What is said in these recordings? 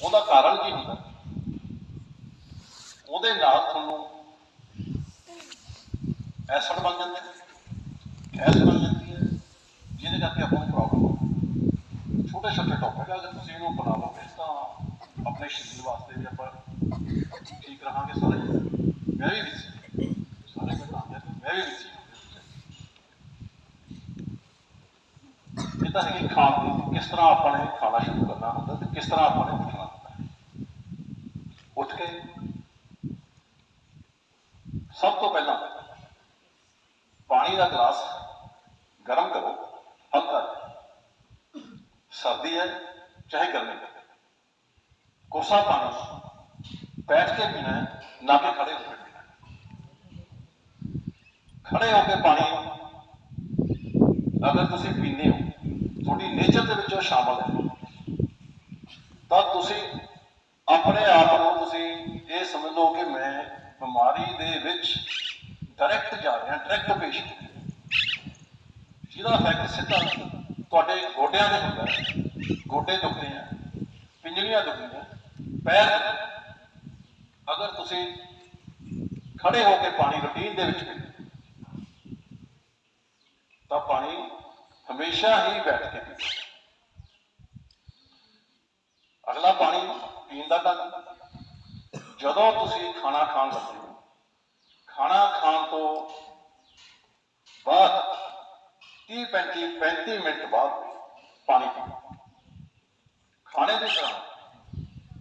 ਉਹਦਾ ਕਾਰਨ ਕੀ ਹੁੰਦਾ? ਉਹਦੇ ਨਾਲ ਤੁਹਾਨੂੰ ਐਸਡ ਬਣ ਜਾਂਦੇ ਨੇ ਗੈਸ ਬਣ ਜਾਂਦੀ ਹੈ। ਜਿਹਦੇ ਕਰਕੇ ਆਪਾਂ ਨੂੰ ਪ੍ਰੋਬਲਮ ਛੋਟੇ ਛੋਟੇ ਟੌਪਿਕ ਅਗਰ ਤੁਸੀਂ ਇਹਨੂੰ ਅਪਣਾ ਲਓਗੇ, ਤਾਂ ਆਪਣੇ ਸਰੀਰ ਵਾਸਤੇ ਵੀ ਆਪਾਂ ਠੀਕ ਰਹਾਂਗੇ ਸਾਰੇ। ਮੈਂ ਵੀ ਵਿੱਚ ਸਾਰੇ ਬਤਾਉਂਦੇ ਮੈਂ ਵੀ ਵਿੱਚ ਇਹ ਤਾਂ ਹੈ ਕਿ ਖਾਣ। ਦੀ ਕਿਸ ਤਰ੍ਹਾਂ ਆਪਾਂ ਨੇ ਖਾਣਾ ਸ਼ੁਰੂ ਕਰਨਾ ਹੁੰਦਾ ਤੇ ਕਿਸ ਤਰ੍ਹਾਂ ਆਪਾਂ ਨੇ ਉੱਠਣਾ ਹੁੰਦਾ ਹੈ। ਉੱਠ ਕੇ ਸਭ ਤੋਂ ਪਹਿਲਾਂ ਪਾਣੀ ਦਾ ਗਲਾਸ ਗਰਮ ਕਰੋ, ਹਲਕਾ। ਸਰਦੀ ਹੈ, ਚਾਹੇ ਗਰਮੀ ਹੈ। ਕੋਸਾ ਪਾਣੀ ਬੈਠ ਕੇ ਪੀਣਾ ਨਾ ਕਿ ਖੜੇ ਹੋ ਕੇ ਪੀਣਾ ਖੜੇ ਹੋ ਕੇ ਪਾਣੀ ਅਗਰ ਤੁਸੀਂ ਪੀਂਦੇ ਹੋ, ਤੁਹਾਡੀ ਨੇਚਰ ਦੇ ਵਿੱਚ ਉਹ ਸ਼ਾਮਲ ਹੈ। ਤਾਂ ਤੁਸੀਂ ਆਪਣੇ ਆਪ ਨੂੰ ਤੁਸੀਂ ਇਹ ਸਮਝ ਲਓ ਕਿ ਮੈਂ ਬਿਮਾਰੀ ਦੇ ਵਿੱਚ ਡਾਇਰੈਕਟ ਜਾ ਰਿਹਾ ਡਾਇਰੈਕਟ ਪੇਸ਼ੈਂਟ ਜਿਹਦਾ ਇਫੈਕਟ ਸਿੱਧਾ ਤੁਹਾਡੇ ਗੋਡਿਆਂ ਤੇ ਹੁੰਦਾ ਹੈ। ਗੋਡੇ ਦੁਖਦੇ ਆ, ਪਿੰਜਲੀਆਂ ਦੁਖਦੀਆਂ ਪੈਰ ਅਗਰ ਤੁਸੀਂ ਖੜੇ ਹੋ ਕੇ ਪਾਣੀ ਰੂਟੀਨ ਦੇ ਵਿੱਚ ਪੀਂਦੇ ਤਾਂ ਪਾਣੀ ਹਮੇਸ਼ਾ ਹੀ ਬੈਠ ਕੇ ਪੀਓ। ਅਗਲਾ ਪਾਣੀ ਪੀਣ ਦਾ ਢੰਗ ਜਦੋਂ ਤੁਸੀਂ ਖਾਣਾ ਖਾਣ ਲੱਗੇ ਹੋ, ਖਾਣਾ ਖਾਣ ਤੋਂ ਬਾਅਦ 30 35 35 ਮਿੰਟ ਬਾਅਦ ਪਾਣੀ ਪੀਓ। ਖਾਣੇ ਦੇ ਦੌਰਾਨ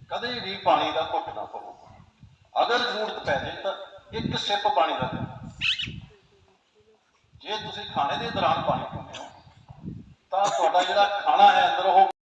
ਕਦੇ ਵੀ ਪਾਣੀ ਦਾ ਘੁੱਟ ਨਾ ਪਵੋ। ਅਗਰ ਜ਼ਰੂਰਤ ਪੈ ਜਾਏ ਤਾਂ ਇੱਕ ਸਿਪ ਪਾਣੀ ਦਾ ਜੇ ਤੁਸੀਂ ਖਾਣੇ ਦੇ ਦੌਰਾਨ ਪਾਣੀ